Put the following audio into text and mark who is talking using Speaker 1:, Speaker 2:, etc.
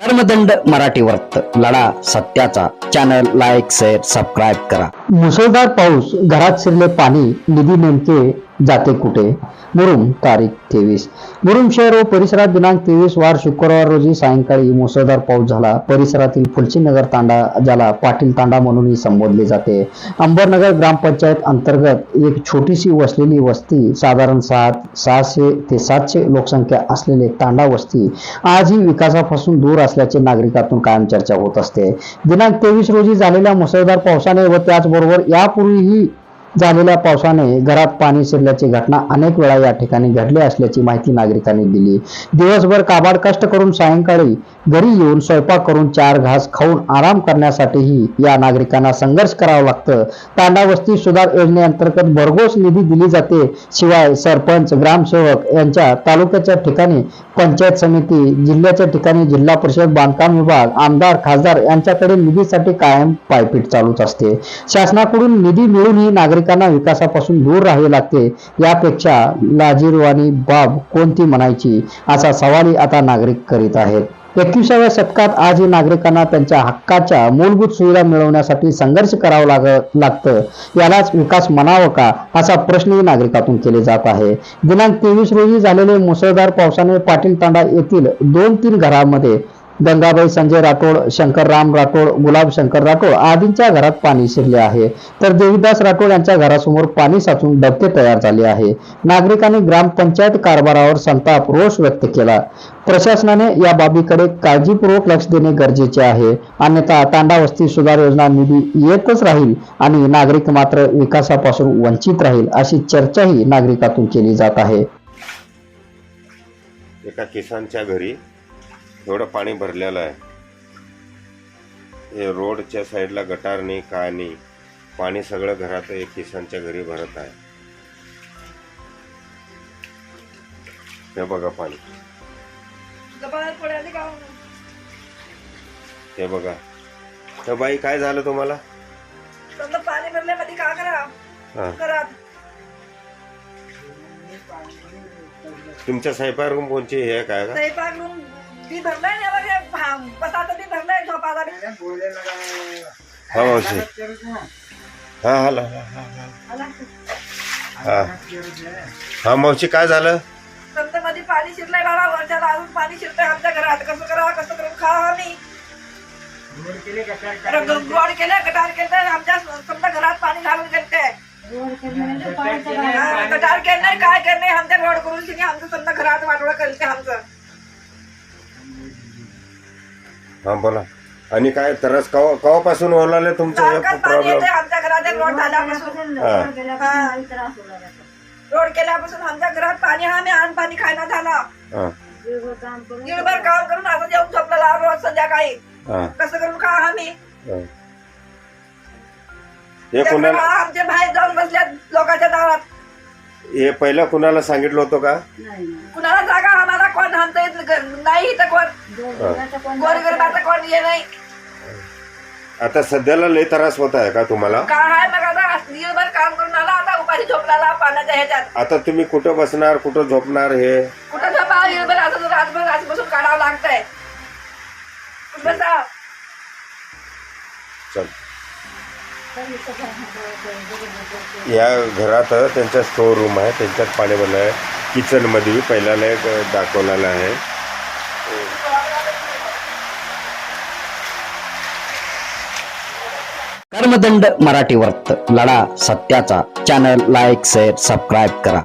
Speaker 1: कर्मदंड मराठी वर्त लढा सत्याचा. चॅनल लाईक शेअर सबस्क्राईब करा.
Speaker 2: मुसळधार पाऊस घरात शिरले पाणी निधी नेमके जाते कुठे? मुरुम तारीख तेवीस. मुरुम शहर व परिसरात दिनांक तेवीस वार शुक्रवार रोजी सायंकाळी मुसळधार पाऊस झाला. परिसरातील फुलशीनगर तांडा ज्याला पाटील तांडा म्हणूनही संबोधले जाते. अंबरनगर ग्रामपंचायत अंतर्गत एक छोटीशी वसलेली वस्ती साधारण सात सहाशे ते सातशे लोकसंख्या असलेले तांडा वस्ती आजही विकासापासून दूर असल्याचे नागरिकातून कायम चर्चा होत असते. दिनांक तेवीस रोजी झालेल्या मुसळधार पावसाने व त्याचबरोबर यापूर्वीही झालेल्या पावसाने घरात पाणी शिरल्याची घटना अनेक वेळा या ठिकाणी घडली असल्याची माहिती नागरिकांनी दिली. दिवसभर काबाड कष्ट करून सायंकाळी घरी येऊन स्वयंपाक करून चार घास खाऊन आराम करण्यासाठीही या नागरिकांना संघर्ष करावं लागतं. तांडावस्ती सुधार योजनेअंतर्गत भरघोस निधी दिली जाते. शिवाय सरपंच ग्रामसेवक यांच्या तालुक्याच्या ठिकाणी पंचायत समिती जिल्ह्याच्या ठिकाणी जिल्हा परिषद बांधकाम विभाग आमदार खासदार यांच्याकडे निधीसाठी कायम पायपीट चालूच असते. शासनाकडून निधी मिळूनही नागरिकांना विकासापासून दूर राहावे लागते. यापेक्षा लाजीरवाणी बाब कोणती म्हणायची? असा सवालही आता नागरिक करीत आहेत. एकविसाव्या शतकात आजही नागरिकांना त्यांच्या हक्काच्या मूलभूत सुविधा मिळवण्यासाठी संघर्ष करावा लाग लागतं. यालाच विकास म्हणावं का? असा प्रश्नही नागरिकातून केले जात आहे. दिनांक तेवीस रोजी झालेले मुसळधार पावसाने पाटील तांडा येथील दोन तीन घरामध्ये गंगाबाई संजय राठोड शंकरराम राठोड गुलाब शंकर राठोड आदींच्या घरात पाणी शिरले आहे. तर देवीदास राठोड यांच्या घरासमोर पाणी साचून डबके तयार झाले आहे. नागरिकांनी ग्रामपंचायत कारभारावर संताप रोष व्यक्त केला. प्रशासनाने या बाबीकडे काळजीपूर्वक लक्ष देणे गरजेचे आहे. अन्यथा तांडा वस्ती सुधार योजना निधी येतच राहील आणि नागरिक मात्र विकासापासून वंचित राहील अशी चर्चाही नागरिकातून केली जात आहे.
Speaker 3: एका केसांच्या घरी एवढं पाणी भरलेलं आहे. हे रोडच्या साईडला गटार नाही काय नाही. पाणी सगळं घरात एक किसानच्या घरी भरत आहे. हे बघा पाणी.
Speaker 4: का?
Speaker 3: हे बघा. तर बाई काय झालं तुम्हाला?
Speaker 4: पाणी भरल्यामध्ये का करा?
Speaker 3: तुमच्या स्वयंपाक रूम कोणची? हे काय का?
Speaker 4: स्वयंपाक रूम बी भरलाय ना बघ हे बसाचं बी भरलाय झोपाला बी
Speaker 3: हा मावशी. हा हा हा हा हा. हा मावशी काय झालं?
Speaker 4: समजा मध्ये पाणी शिरलंय बाबा वरच्या अजून पाणी शिरतंय आमच्या घरात. कसं करा कसं करून खा आम्ही? गोड केलं गटार केलं आमच्या समजा घरात पाणी घालून गेलते हा, गटार केलं? नाही काय केलं आमच्या रोड करून तिने आमचं समजा घरात वाटोळं केलं ते आमचं.
Speaker 3: हा बोला. आणि काय तरच कवा कवापासून ओलाले तुमचं?
Speaker 4: सारखंच पाणी
Speaker 3: प्रॉब्लेम
Speaker 4: येते आमच्या घरात रोड झाल्यापासून
Speaker 3: हा.
Speaker 4: रोड केल्यापासून आमच्या घरात पाणी हा मी आण पाणी खायला झाला.
Speaker 3: हा.
Speaker 4: दिवसभर काम करून असं जेवण झोपलेला रोज संध्याकाळी.
Speaker 3: हा.
Speaker 4: कसं करून खा आम्ही.
Speaker 3: हा. हे कुणाला
Speaker 4: आमचे बाहेर जाऊन बसल्यात लोकांच्या दारात.
Speaker 3: हे पहिला कुणाला सांगितलं होतं का?
Speaker 4: कुणाला आमचं इथलं घर- नाही इथं कोण.
Speaker 3: हा.
Speaker 4: गोरगरिबाचं कोण ये नाही.
Speaker 3: आता सध्याला लय त्रास होत आहे का तुम्हाला?
Speaker 4: काय आहे मग आता दिवसभर काम करून आला आता उपाशी झोपला पाण्याच्या ह्याच्यात.
Speaker 3: आता तुम्ही कुठं बसणार कुठं झोपणार हे?
Speaker 4: कुठं झोपा दिवसभर असं रातभर आजपासून काढावं लागतंय. कुठं बसा.
Speaker 3: चल. या घरात त्यांचा स्टोर रूम आहे त्यांच्यात पाणी भरलं आहे किचनमध्ये बी पहिल्याला एक दाखवलेला आहे.
Speaker 1: कर्मदंड मराठी वर्त लढा सत्याचा. चॅनल लाईक शेअर सबस्क्राईब करा.